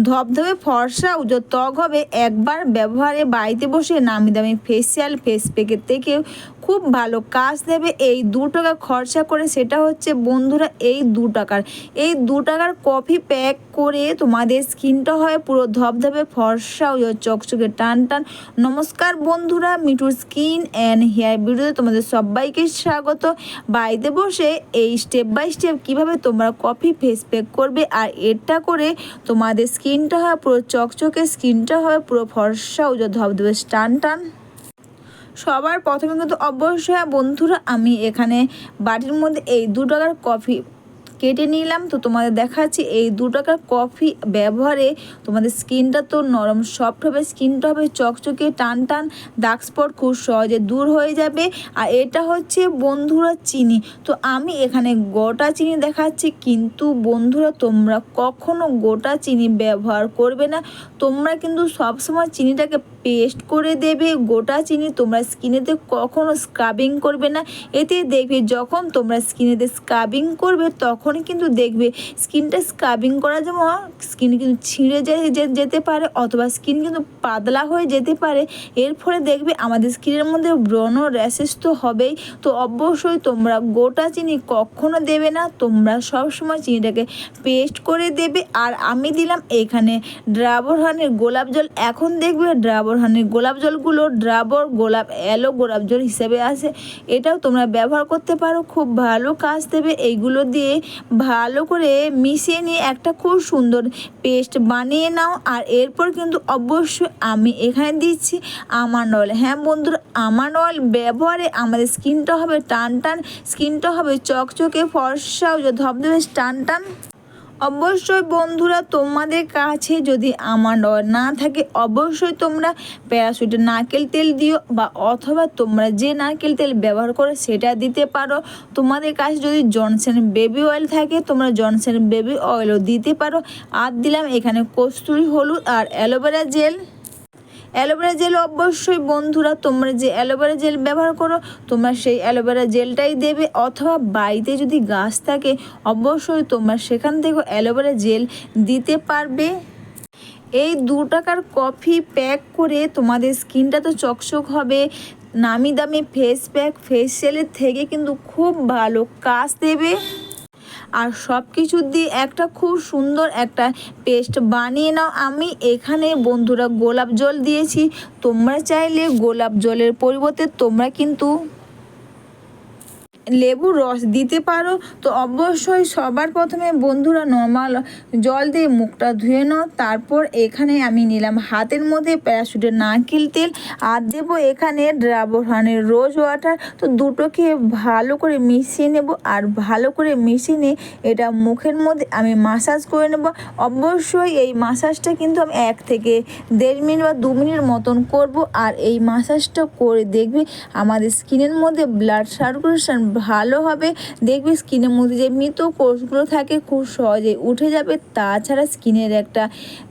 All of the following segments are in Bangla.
ধবধবে ফর্সা উজ্জ্বল ত্বক হবে একবার ব্যবহারে বাড়িতে বসে নামি দামি ফেসিয়াল ফেস প্যাকের থেকেও খুব ভালো কাজ দেবে এই দু টাকা খরচা করে সেটা হচ্ছে বন্ধুরা এই দু টাকার। এই দু টাকার কফি প্যাক করে তোমাদের স্কিনটা হয় পুরো ধবধবে ফর্সা ও চকচকে, টান টান। নমস্কার বন্ধুরা, মিঠুর স্কিন অ্যান্ড হেয়ার ভিডিওতে তোমাদের সবাইকে স্বাগত। বাড়িতে বসে এই স্টেপ বাই স্টেপ কীভাবে তোমরা কফি ফেস প্যাক করবে আর এটা করে তোমাদের স্কিনটা হয় পুরো চকচকে, স্কিনটা হয় পুরো ফর্সা ও ধবধবে, টান টান। সবার প্রথমে কিন্তু অবশ্যই বন্ধুরা, আমি এখানে বাটির মধ্যে এই দু টাকার কফি কেটে নিলাম। তো তোমাদের দেখাচ্ছি এই দু টাকার কফি ব্যবহারে তোমাদের স্কিনটা তো নরম, সফট হবে, স্কিনটা হবে চকচকে, টান টান দাগ স্পট খুব সহজে দূর হয়ে যাবে। আর এটা হচ্ছে বন্ধুরা চিনি। তো আমি এখানে গোটা চিনি দেখাচ্ছি, কিন্তু বন্ধুরা তোমরা কখনো গোটা চিনি ব্যবহার করবে না। তোমরা কিন্তু সবসময় চিনিটাকে পেস্ট করে দেবে, গোটা চিনি তোমরা স্কিনেতে কখনো স্ক্রাবিং করবে না। এতে দেখবে যখন তোমরা স্কিনেতে স্ক্রাবিং করবে তখন কিন্তু দেখবে স্কিনটা স্ক্রাবিং করা যেমন স্কিন কিন্তু ছিঁড়ে যেতে পারে অথবা স্কিন কিন্তু পাতলা হয়ে যেতে পারে। এর ফলে দেখবে আমাদের স্কিনের মধ্যে ব্রণ র্যাশেস তো হবেই। তো অবশ্যই তোমরা গোটা চিনি কখনো দেবে না, তোমরা সবসময় চিনিটাকে পেস্ট করে দেবে। আর আমি দিলাম এখানে ড্রাবর হানের গোলাপ জল। এখন দেখবে ড্রাবর হানের গোলাপ জলগুলো ড্রাবর গোলাপ এলো গোলাপ জল হিসেবে আসে এটাও তোমরা ব্যবহার করতে পারো, খুব ভালো কাজ দেবে। এইগুলো দিয়ে ভালো করে মিশিয়ে নিয়ে একটা খুব সুন্দর পেস্ট বানিয়ে নাও। আর এরপর কিন্তু অবশ্যই আমি এখানে দিচ্ছি আমার অয়েল হ্যাঁ বন্ধুরা, আমার অয়েল ব্যবহারে আমাদের স্কিনটা হবে টান টান স্কিনটা হবে চকচকে, ফর্সা ও ধবধবে টান টান অবশ্যই বন্ধুরা, তোমাদের কাছে যদি আমার অয়েল না থাকে, অবশ্যই তোমরা প্যারাসুটে নারকেল তেল দিও বা অথবা তোমরা যে নারকেল তেল ব্যবহার করো সেটা দিতে পারো। তোমাদের কাছে যদি জনসেন বেবি অয়েল থাকে, তোমরা জনসেন বেবি অয়েলও দিতে পারো। আর দিলাম এখানে কস্তুরি হলুদ আর aloe vera gel. Aloe vera gel অবশ্যই বন্ধুরা, তোমরা যে অ্যালোভেরা জেল ব্যবহার করো, তোমরা সেই অ্যালোভেরা জেলটাই দেবে। অথবা বাড়িতে যদি গাছ থাকে, অবশ্যই তোমরা সেখান থেকে অ্যালোভেরা জেল দিতে পারবে। এই দু টাকার কফি প্যাক করে তোমাদের স্কিনটা তো চকচক হবে। নামি দামি ফেস প্যাক ফেসিয়ালের থেকে কিন্তু খুব ভালো কাজ দেবে। আর সব কিছু দিয়ে একটা খুব সুন্দর একটা পেস্ট বানিয়ে নাও। আমি এখানে বন্ধুরা গোলাপ জল দিয়েছি। তোমরা চাইলে গোলাপ জলের পরিবর্তে তোমরা কিন্তু লেবুর রস দিতে পারো, তো অবশ্যই সবার প্রথমে বন্ধুরা নর্মাল জল দিয়ে মুখটা ধুয়ে নাও, তারপর এখানে আমি নিলাম হাতের মধ্যে প্যারাশুটের নারকেল তেল, আর দেবো এখানে ড্রাবরহানের রোজ ওয়াটার তো দুটোকে ভালো করে মিশিয়ে নেব, আর ভালো করে মিশিয়ে নিয়ে এটা মুখের মধ্যে আমি মাসাজ করে নেব। অবশ্যই এই মাসাজটা কিন্তু আমি এক থেকে দেড় মিনিট বা দু মিনিট মতন করব, আর এই মাসাজটা করে দেখবে আমাদের স্কিনের মধ্যে ব্লাড সার্কুলেশন ভালো হবে। দেখবে স্কিনের মধ্যে যে মৃত কোষগুলো থাকে খুব সহজে উঠে যাবে। তাছাড়া স্কিনের একটা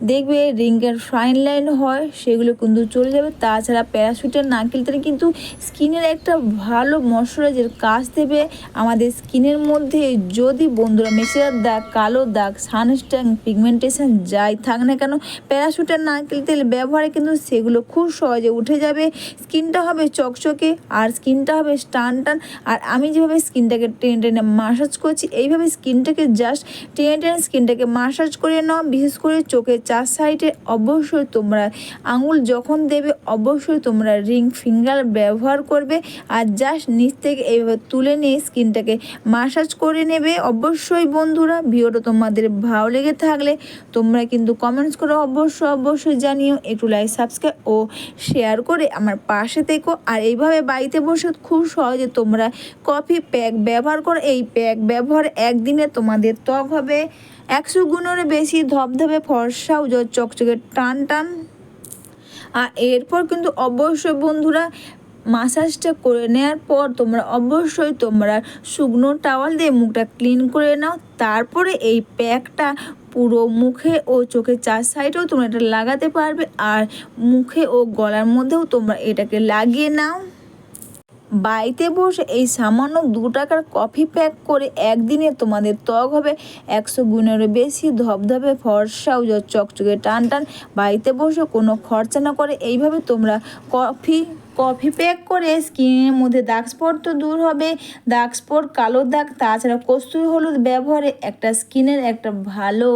দেখবে রিঙ্কের ফাইন লাইন হয়, সেগুলো কিন্তু চলে যাবে। তাছাড়া প্যারাশুটের নারকেল তেল কিন্তু স্কিনের একটা ভালো ময়শ্চারাইজার কাজ দেবে আমাদের স্কিনের মধ্যে। যদি বন্ধুরা মেসের দাগ, কালো দাগ সানস্ট্যাং পিগমেন্টেশন যাই থাক না কেন প্যারাশুটের নারকেল তেল ব্যবহারে কিন্তু সেগুলো খুব সহজে উঠে যাবে। স্কিনটা হবে চকচকে, আর স্কিনটা হবে টান টান আর আমি যেভাবে স্কিনটাকে টেনে টেনে মাসাজ করছি, এইভাবে স্কিনটাকে জাস্ট টেনে টেনে স্কিনটাকে মাসাজ করে নাও। বিশেষ করে চোখের চার সাইডে অবশ্যই তোমরা আঙুল যখন দেবে, অবশ্যই তোমরা রিং ফিঙ্গার ব্যবহার করবে আর জাস্ট নিচ থেকে এইভাবে তুলে নিয়ে স্কিনটাকে মাসাজ করে নেবে। অবশ্যই বন্ধুরা, ভিডিওটা তোমাদের ভালো লেগে থাকলে তোমরা কিন্তু কমেন্টস করে অবশ্যই অবশ্যই জানিও। একটু লাইক সাবস্ক্রাইব ও শেয়ার করে আমার পাশে থেকো। আর এইভাবে বাড়িতে বসে খুব সহজে তোমরা কফি প্যাক ব্যবহার করো। এই প্যাক ব্যবহার একদিনে তোমাদের ত্বক হবে একশো গুণের বেশি। ধবধবে ফর্সা ও চকচকে টান টান। আর এরপর কিন্তু অবশ্যই বন্ধুরা মাসাজটা করে নেওয়ার পর তোমরা অবশ্যই তোমরা শুকনো টাওয়াল দিয়ে মুখটা ক্লিন করে নাও। তারপরে এই প্যাকটা পুরো মুখে ও চোখের চার সাইডেও তোমরা এটা লাগাতে পারবে। আর মুখে ও গলার মধ্যেও তোমরা এটাকে লাগিয়ে নাও। বাড়িতে বসে এই সামান্য দু টাকার কফি প্যাক করে একদিনে তোমাদের ত্বক হবে একশো গুণেরও বেশি। ধবধবে ফর্সা ও চকচকে টান টান বাড়িতে বসে কোনো খরচা না করে এইভাবে তোমরা কফি কফি প্যাক করে, স্কিনের মধ্যে দাগ স্পট তো দূর হবে। দাগ স্পট, কালো দাগ, তাছাড়া কস্তুরি হলুদ ব্যবহারে একটা স্কিনের একটা ভালো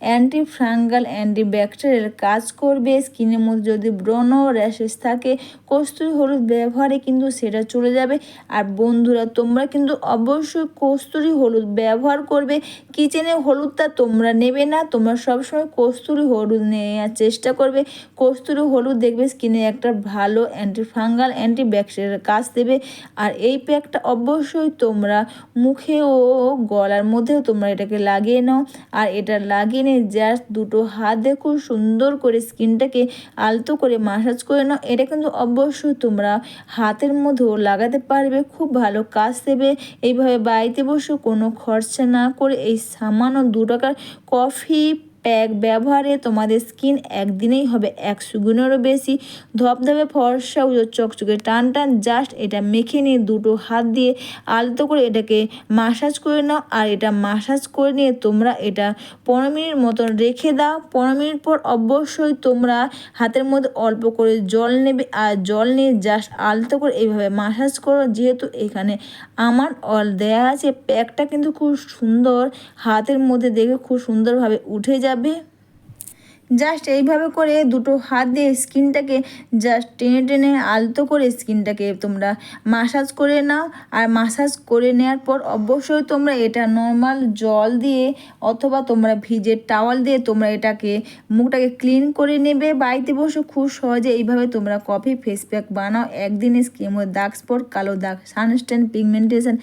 অ্যান্টি ফ্রাঙ্গাল অ্যান্টি ব্যাকটেরিয়াল কাজ করবে। স্কিনের মধ্যে যদি ব্রণ র্যাশেস থাকে, কস্তুরি হলুদ ব্যবহারে কিন্তু সেটা চলে যাবে। আর বন্ধুরা, তোমরা কিন্তু অবশ্যই কস্তুরি হলুদ ব্যবহার করবে। কিচেনে হলুদটা তোমরা নেবে না, তোমরা সবসময় কস্তুরি হলুদ নেওয়ার চেষ্টা করবে। কস্তুরি হলুদ দেখবে স্কিনে একটা ভালো অ্যান্টি ফাঙ্গাল অ্যান্টি ব্যাকটেরিয়াল কাজ দেবে। আর এই প্যাকটা অবশ্যই তোমরা মুখে ও গলার মধ্যেও তোমরা এটাকে লাগিয়ে নাও। আর এটা লাগিয়ে নিয়ে জাস্ট দুটো হাত খুব সুন্দর করে স্কিনটাকে আলতো করে মাসাজ করে নাও। এটা কিন্তু অবশ্যই তোমরা হাতের মধ্যেও লাগাতে পারবে, খুব ভালো কাজ দেবে। এইভাবে বাড়িতে বসে কোনো খরচা না করে এই সামান্য দু টাকার কফি প্যাক ব্যবহারে তোমাদের স্কিন একদিনেই হবে একশো গুণেরও বেশি। ধপধপে ফর্সা ও চকচকে টান টান জাস্ট এটা মেখে নিয়ে দুটো হাত দিয়ে আলতো করে এটাকে মাসাজ করে নাও। আর এটা মাসাজ করে নিয়ে তোমরা এটা পনেরো মিনিট মতন রেখে দাও। পনেরো মিনিট পর অবশ্যই তোমরা হাতের মধ্যে অল্প করে জল নেবে। আর জল নিয়ে জাস্ট আলতো করে এইভাবে মাসাজ করো। যেহেতু এখানে আমার অল দেয়া আছে, প্যাকটা কিন্তু খুব সুন্দর, হাতের মধ্যে দেখে খুব সুন্দরভাবে উঠে যাবে জাস্ট এইভাবে করে দুটো হাত দিয়ে স্কিনটাকে জাস্ট টেনে টেনে আলতো করে স্কিনটাকে তোমরা মাসাজ করে নাও। আর মাসাজ করে নেওয়ার পর অবশ্যই তোমরা এটা নর্মাল জল দিয়ে অথবা তোমরা ভিজের টাওয়াল দিয়ে তোমরা এটাকে মুখটাকে ক্লিন করে নেবে। বাড়িতে বসে খুব সহজে এইভাবে তোমরা কফি ফেস প্যাক বানাও। একদিনে মধ্যে দাগ স্পট কালো দাগ সানস্টেন পিগমেন্টেশন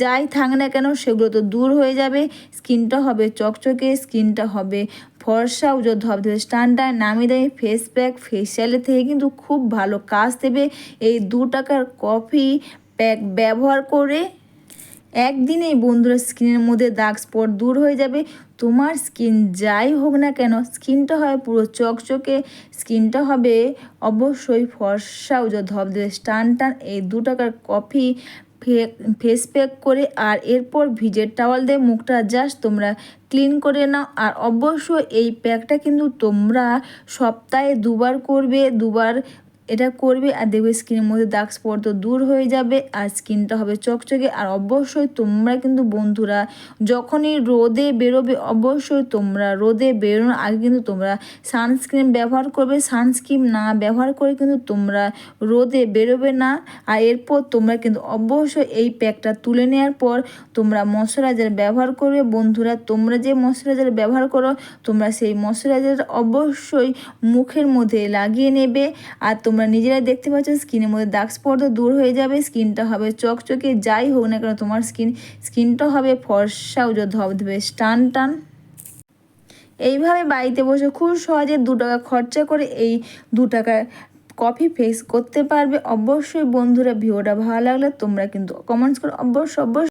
যাই থাক না কেন, সেগুলো তো দূর হয়ে যাবে। স্কিনটা হবে চকচকে স্কিনটা হবে ফর্সা উজো ধবধবে স্ট্যান্ডার্ড নামি দামি ফেস প্যাক ফেসিয়ালের থেকে কিন্তু খুব ভালো কাজ দেবে। এই দু টাকার কফি প্যাক ব্যবহার করে একদিনেই বন্ধুরা স্কিনের মধ্যে দাগ স্পট দূর হয়ে যাবে। তোমার স্কিন যাই হোক না কেন স্কিনটা হবে পুরো চকচকে স্কিনটা হবে অবশ্যই ফর্সা উজো ধবধবে স্টান টান এই দু টাকার কফি ফেস প্যাক করে আর এরপর ভিজের টাওয়াল দিয়ে মুখটা জাস্ট তোমরা ক্লিন করে নাও। আর অবশ্য এই প্যাকটা কিন্তু তোমরা সপ্তাহে দুবার করবে, দুবার এটা করবে আর দেখবে স্কিনের মধ্যে দাগ স্পট তো দূর হয়ে যাবে আর স্কিনটা হবে চকচকে। আর অবশ্যই তোমরা কিন্তু বন্ধুরা, যখনই রোদে বেরোবে, অবশ্যই তোমরা রোদে বেরোনোর আগে কিন্তু তোমরা সানস্ক্রিন ব্যবহার করবে। সানস্ক্রিন না ব্যবহার করে কিন্তু তোমরা রোদে বেরোবে না। আর এরপর তোমরা কিন্তু অবশ্যই এই প্যাকটা তুলে নেওয়ার পর তোমরা ময়শ্চারাইজার ব্যবহার করবে। বন্ধুরা, তোমরা যে ময়শ্চারাইজার ব্যবহার করো, তোমরা সেই ময়শ্চারাইজার অবশ্যই মুখের মধ্যে লাগিয়ে নেবে। আর তোমরা নিজেরাই দেখতে পাচ্ছ, স্কিনের মধ্যে দাগ স্পট দূর হয়ে যাবে, স্কিনটা হবে চকচকে, যাই হোক না কেন তোমার স্কিন স্কিনটা হবে ফর্সা ও ধবধবে টান টান। এইভাবে বাড়িতে বসে খুব সহজে দু টাকা খরচা করে এই দু টাকা কফি ফেস করতে পারবে। অবশ্যই বন্ধুরা, ভিডিওটা ভালো লাগলে তোমরা কিন্তু কমেন্টস করে অবশ্যই অবশ্যই